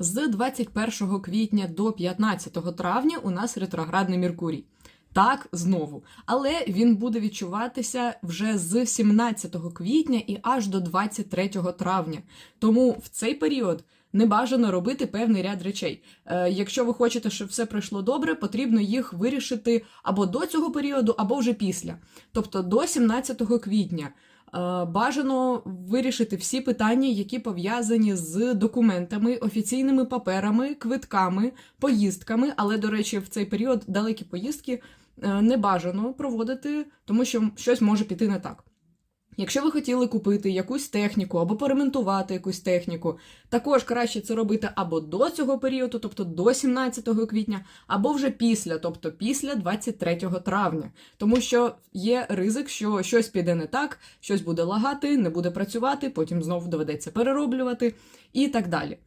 З 21 квітня до 15 травня у нас ретроградний Меркурій. Так, знову. Але він буде відчуватися вже з 17 квітня і аж до 23 травня. Тому в цей період не бажано робити певний ряд речей. Е, якщо ви хочете, щоб все пройшло добре, потрібно їх вирішити або до цього періоду, або вже після. Тобто до 17 квітня. Е, Бажано вирішити всі питання, які пов'язані з документами, офіційними паперами, квитками, поїздками. Але, до речі, в цей період далекі поїздки е, не бажано проводити, тому що щось може піти не так. Якщо ви хотіли купити якусь техніку або поремонтувати якусь техніку, також краще це робити або до цього періоду, тобто до 17 квітня, або вже після, тобто після 23 травня. Тому що є ризик, що щось піде не так, щось буде лагати, не буде працювати, потім знову доведеться перероблювати і так далі.